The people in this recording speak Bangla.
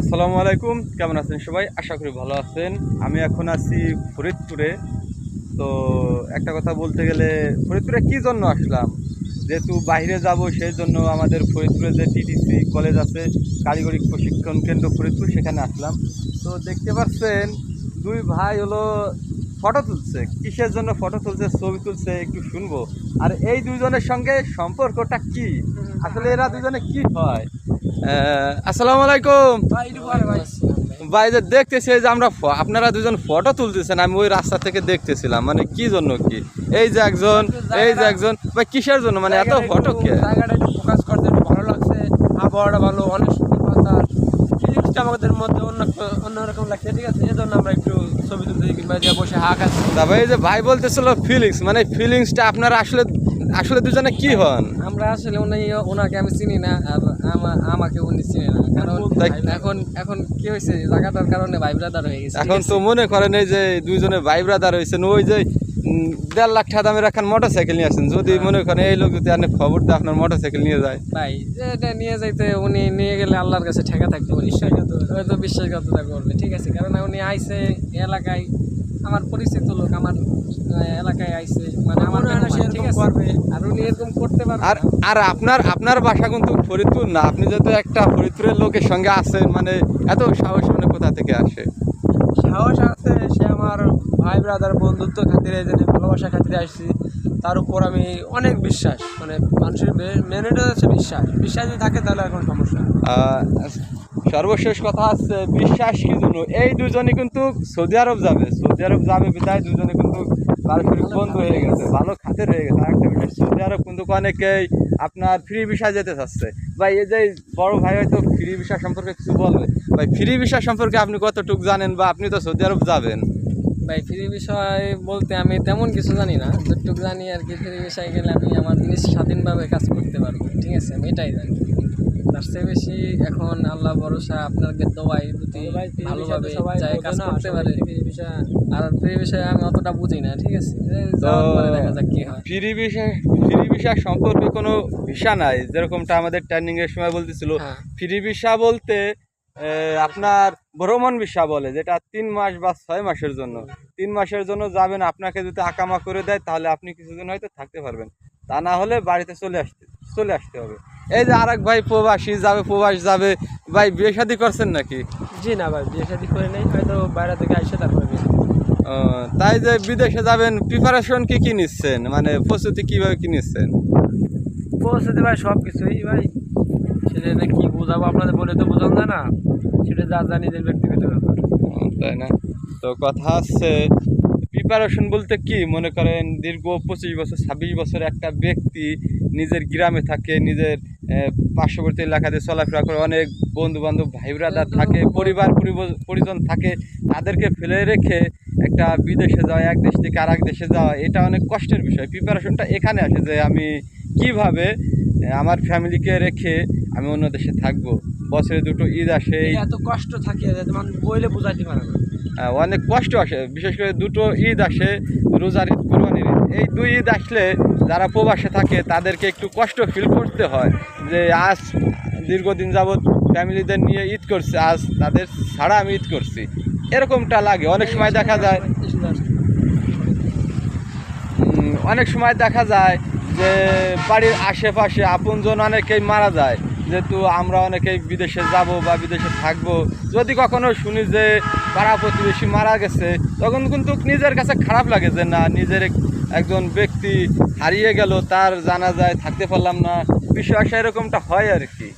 আসসালামু আলাইকুম, কেমন আছেন সবাই? আশা করি ভালো আছেন। আমি এখন আছি ফরিদপুরে। তো একটা কথা বলতে গেলে, ফরিদপুরে কি জন্য আসলাম? যেহেতু বাইরে যাব, সেই জন্য আমাদের ফরিদপুরে যে টিটিসি কলেজ আছে কারিগরি প্রশিক্ষণ কেন্দ্র ফরিদপুর, সেখানে আসলাম। তো দেখতে পাচ্ছেন দুই ভাই হলো ফটো তুলছে। কিসের জন্য ফটো তুলছে, ছবি তুলছে, একটু শুনব। আর এই দুইজনের সঙ্গে সম্পর্কটা কি? আসলে এরা দুজনে কি হয়? আসসালামু আলাইকুম। ভাই যে দেখতেছি যে আমরা আপনারা দুজন ফটো তুলতেছেন আমি ওই রাস্তা থেকে দেখতেছিলাম। মানে কি জন্য কি? এই যে একজন এই যে একজন। ভাই কিসের জন্য? মানে এত ফটো কে? ফোকাস করতে ভালো লাগছে। আবহাওয়াটা ভালো অনেক সুন্দর বাতাস ফিলিংসটা আমাদের মধ্যে অন্য অন্যরকম লাগছে ঠিক আছে? জন্য আমরা একটু ছবি তুলতে কিংবা যে বসে হাঁক আছে। তারপরে এই যে ভাই বলতেছিল ফিলিংস মানে ফিলিংসটা আপনারা আসলে আসলে দুজনে কি হন? আমরা আসলে উনি ওনাকে আমি চিনি না আর আমা- আমাকে উনি চিনি না। কারণ এখন এখন কি হয়েছে জায়গাটার কারণে ভাই ব্রাদার হয়ে গেছে এখন তো মনে করেন এই যে দুইজনে ভাই ব্রাদার হয়েছেন ওই যে দেড় লাখ টাকা দামের এখন মোটর সাইকেল নিয়ে আসেন। যদি মনে করেন এই লোক যদি আপনি খবর দেয় আপনার মোটর সাইকেল নিয়ে যায়। ভাই যে এটা নিয়ে যাইতে উনি নিয়ে গেলে আল্লাহর কাছে ঠেকা থাকবে বিশ্বাসঘাত হয়তো বিশ্বাসঘাততা করবে ঠিক আছে? কারণ উনি আইসে এলাকায় আমার পরিচিত লোক আমার এলাকায় আইসে মানে আমার আর আপনার আপনার বাসা কিন্তু ফরিদপুর না। আপনি যেহেতু একটা ফরিদপুরের লোকের সঙ্গে আছেন মানে এত সাহস মানে কোথা থেকে আসে? সাহস আছে সে আমার ভাই ব্রাদার বন্ধুত্ব খাতিরে যে ভালোবাসা খাতিরে আসছি তার উপর আমি অনেক বিশ্বাস। মানে মানুষের মেনেটা হচ্ছে বিশ্বাস। বিশ্বাস যদি থাকে তাহলে কোনো সমস্যা সর্বশেষ কথা হচ্ছে বিশ্বাস কি জন্য। এই দুজনে কিন্তু সৌদি আরব যাবে। সৌদি আরব যাবে বিদায় দুজনে কিন্তু পারস্পরিক বন্ধু হয়ে গেছে। ভালো খাতের হয়ে গেছে আরেকটা বিষয় সৌদি আরব কিন্তু অনেকেই আপনার ফ্রি ভিসা যেতে চাচ্ছে। ভাই এই যে বড় ভাই হয়তো ফ্রি ভিসা সম্পর্কে কিছু বলবে। ভাই ফ্রি ভিসা সম্পর্কে আপনি কতটুক জানেন বা আপনি তো সৌদি আরব যাবেন? ভাই ফ্রি বিষয় বলতে আমি তেমন কিছু জানি না। যতটুকু জানি আর কি ফ্রি বিষয় গেলে আমি আমার জিনিস স্বাধীনভাবে কাজ করতে পারব। ঠিক আছে আমি এটাই জানি। তার চেয়ে বেশি এখন আল্লাহ ভরসা আপনাকে দোয়াই যদি ভালোভাবে যায় কাজ করতে পারে। আর ফ্রি বিষয়ে আমি অতটা বুঝি না ঠিক আছে? দেখা যাক কি হয়। ফ্রি ভিসা ফ্রি ভিসা সম্পর্কে কোনো ভিসা নাই যেরকমটা আমাদের ট্রেনিং এর সময় বলতেছিল। হ্যাঁ। ফ্রি ভিসা বলতে আপনার ভ্রমণ ভিসা বলে যেটা তিন মাস বা ছয় মাসের জন্য। তিন মাসের জন্য যাবেন আপনাকে যদি আকামা করে দেয় তাহলে আপনি কিছুদিন হয়তো থাকতে পারবেন। তা না হলে বাড়িতে চলে আসতে চলে আসতে হবে। এই যে আরেক ভাই প্রবাসী যাবে প্রবাস যাবে। ভাই বিয়ে শাদি করছেন নাকি? জি না ভাই বিয়ে শাদি করে নেই হয়তো বাইরে থেকে আসে তারপরে তাই যে বিদেশে যাবেন প্রিপারেশন কি কি নিচ্ছেন? মানে প্রস্তুতি কীভাবে কি নিচ্ছেন? প্রস্তুতি ভাই সব কিছুই ভাই। সেটা কি বোঝাবো আপনাদের বলে তো বোঝান যায় না। সেটা যা যা নিজের ব্যক্তিগত ব্যাপার। তাই না? তো কথা হচ্ছে প্রিপারেশন বলতে কি? মনে করেন দীর্ঘ পঁচিশ বছর ছাব্বিশ বছর একটা ব্যক্তি নিজের গ্রামে থাকে নিজের পার্শ্ববর্তী এলাকাতে চলাফেরা করে অনেক বন্ধু বান্ধব ভাই ব্রাদার থাকে পরিবার পরিব- পরিজন থাকে তাদেরকে ফেলে রেখে একটা বিদেশে যাওয়া এক দেশ থেকে আরেক দেশে যাওয়া এটা অনেক কষ্টের বিষয়। প্রিপারেশনটা এখানে আসে যে আমি কীভাবে আমার ফ্যামিলিকে রেখে আমি অন্য দেশে থাকব। বছরে দুটো ঈদ আসে এত কষ্ট থাকে বইলে বোঝাইতে পারে না। অনেক কষ্ট আসে। বিশেষ করে দুটো ঈদ আসে, রোজার ঈদ, কোরবানির ঈদ। এই দুই ঈদ আসলে যারা প্রবাসে থাকে, তাদেরকে একটু কষ্ট ফিল করতে হয় যে, আজ দীর্ঘদিন যাবৎ ফ্যামিলিদের নিয়ে ঈদ করছে, আজ তাদের ছাড়া আমি ঈদ করছি। এরকমটা লাগে। অনেক সময় দেখা যায় অনেক সময় দেখা যায় যে, বাড়ির আশেপাশে আপনজন অনেকেই মারা যায়। যেহেতু আমরা অনেকেই বিদেশে যাব বা বিদেশে থাকব, যদি কখনো শুনি যে পাড়া প্রতিবেশী মারা গেছে, তখন কিন্তু নিজের কাছে খারাপ লাগে যে না, নিজের একজন ব্যক্তি হারিয়ে গেল, তার জানা যায় থাকতে পারলাম না। আসা এরকমটা হয় আর কি।